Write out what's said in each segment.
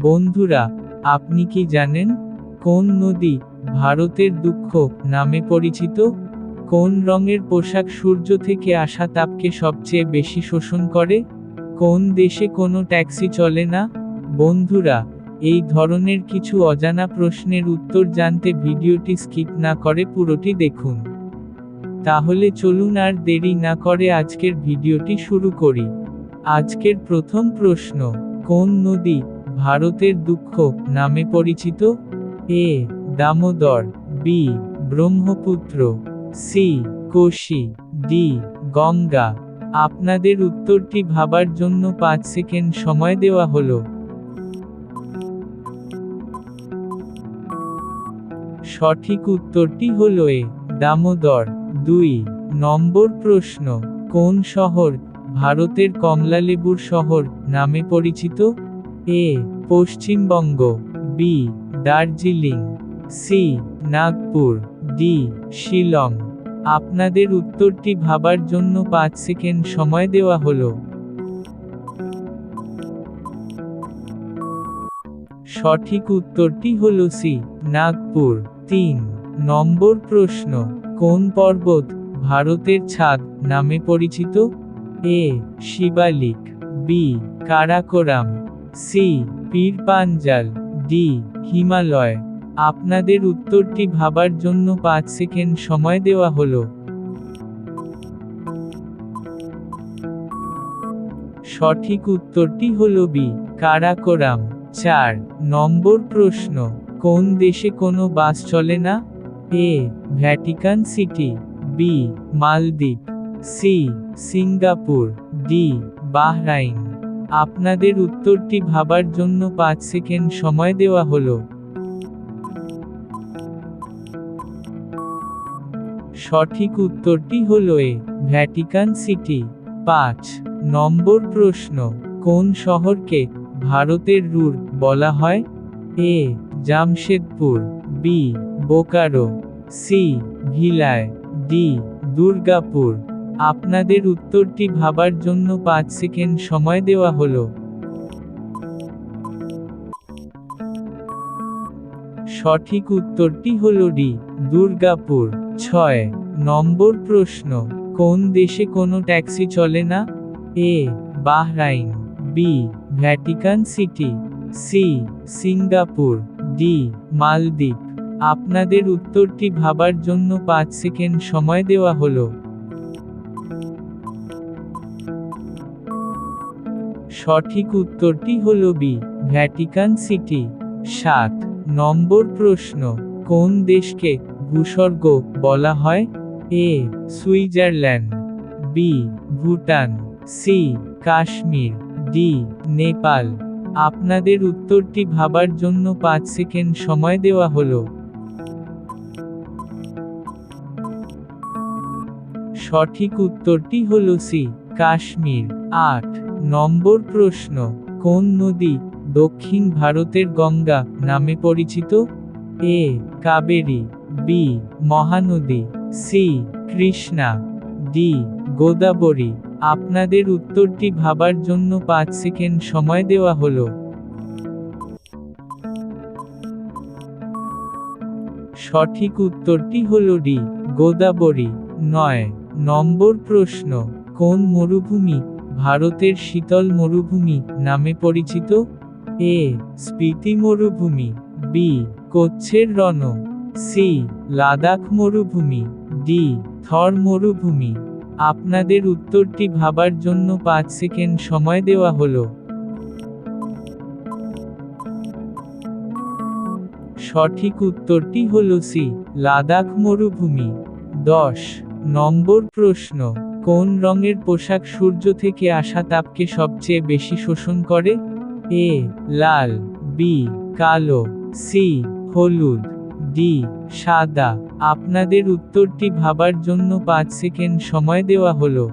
বন্ধুরা, আপনি কি জানেন কোন নদী ভারতের দুঃখ নামে পরিচিত? কোন রঙের পোশাক সূর্য থেকে আসা তাপকে সবচেয়ে বেশি শোষণ করে? কোন দেশে কোনো ট্যাক্সি চলে না? বন্ধুরা, এই ধরনের কিছু অজানা প্রশ্নের উত্তর জানতে ভিডিওটি স্কিপ না করে পুরোটি দেখুন। তাহলে চলুন আর দেরি না করে আজকের ভিডিওটি শুরু করি। আজকের প্রথম প্রশ্ন, কোন নদী ভারতের দুঃখ নামে পরিচিত? A. Damodar, B. Brahmaputra, C. Kosi, D. Ganga. আপনাদের উত্তরটি ভাবার জন্য পাঁচ সেকেন্ড সময় দেওয়া হলো। সঠিক উত্তরটি হল এ। দামোদর, দুই। নম্বর প্রশ্ন, কোন শহর ভারতের কমলালেবুর শহর নামে পরিচিত? A, Paschimbanga, B, Darjeeling, C, Nagpur, D, Shillong. আপনাদের উত্তরটি ভাবার জন্য পাঁচ সেকেন্ড সময় দেওয়া হলো। সঠিক উত্তরটি হল সি, নাগপুর। তিন, নম্বর প্রশ্ন, কোন পর্বত ভারতের ছাদ নামে পরিচিত? A, Shivalik. B, Karakoram. C Pir Panjal D Himalaya. আপনাদের উত্তরটি ভাবার জন্য পাঁচ সেকেন্ড সময় দেওয়া হলো। সঠিক উত্তরটি হল বি কারাকোরাম। চার, নম্বর প্রশ্ন, কোন দেশে কোনো বাস চলে না? A Vatican City. B Maldives. C Singapore. D Bahrain. আপনাদের উত্তরটি ভাবার জন্য পাঁচ সেকেন্ড সময় দেওয়া হলো। সঠিক উত্তরটি হল এ, ভ্যাটিকান সিটি। পাঁচ, নম্বর প্রশ্ন, কোন শহরকে ভারতের রুর বলা হয়? A, Jamshedpur. B, Bokaro. C, Bhilai. D, Durgapur. আপনাদের উত্তরটি ভাবার জন্য পাঁচ সেকেন্ড সময় দেওয়া হলো। সঠিক উত্তরটি হল ডি, দুর্গাপুর। ছয়, নম্বর প্রশ্ন, কোন দেশে কোনো ট্যাক্সি চলে না? A, Bahrain. B, Vatican City. C, Singapore. D, Maldives. আপনাদের উত্তরটি ভাবার জন্য পাঁচ সেকেন্ড সময় দেওয়া হলো। সঠিক উত্তরটি হল বি ভ্যাটিকান সিটি সাত, নম্বর প্রশ্ন, কোন দেশকে ভূস্বর্গ বলা হয়? A Switzerland. B Bhutan. C Kashmir. D Nepal. আপনাদের উত্তরটি ভাবার জন্য পাঁচ সেকেন্ড সময় দেওয়া হলো। সঠিক উত্তরটি হল সি কাশ্মীর। আট নম্বর প্রশ্ন, কোন নদী দক্ষিণ ভারতের গঙ্গা নামে পরিচিত? A, Kaveri, B, Mahanadi, C, Krishna, D, Godavari. আপনাদের উত্তরটি ভাবার জন্য পাঁচ সেকেন্ড সময় দেওয়া হলো। সঠিক উত্তরটি হল ডি, গোদাবরী। নয়, নম্বর প্রশ্ন, কোন মরুভূমি ভারতের শীতল মরুভূমি নামে পরিচিত? এ. স্পিতি মরুভূমি। বি. কচ্ছের রণ। সি. লাদাখ মরুভূমি। ডি. থর মরুভূমি। আপনাদের উত্তরটি ভাবার জন্য পাঁচ সেকেন্ড সময় দেওয়া হলো। সঠিক উত্তরটি হল সি, লাদাখ মরুভূমি। দশ, নম্বর প্রশ্ন। কোন রঙের পোশাক সূর্য থেকে আসা তাপকে সবচেয়ে বেশি শোষণ করে? এ, লাল, বি, কালো, সি, হলুদ, ডি, সাদা। আপনাদের উত্তরটি ভাবার জন্য পাঁচ সেকেন্ড সময় দেওয়া হলো।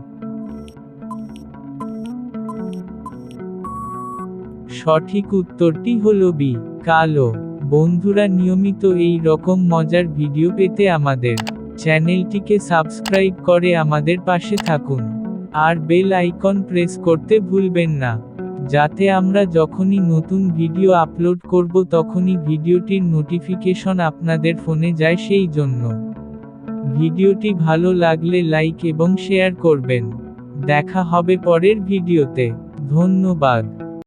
সঠিক উত্তরটি হল বি, কালো। বন্ধুরা, নিয়মিত এই রকম মজার ভিডিও পেতে আমাদের চ্যানেলটিকে সাবস্ক্রাইব করে আমাদের পাশে থাকুন। আর বেল আইকন প্রেস করতে ভুলবেন না। যাতে আমরা যখনই নতুন ভিডিও আপলোড করব তখনই ভিডিওটির নোটিফিকেশন আপনাদের ফোনে যায় সেই জন্য। ভিডিওটি ভালো লাগলে লাইক এবং শেয়ার করবেন। দেখা হবে পরের ভিডিওতে। ধন্যবাদ।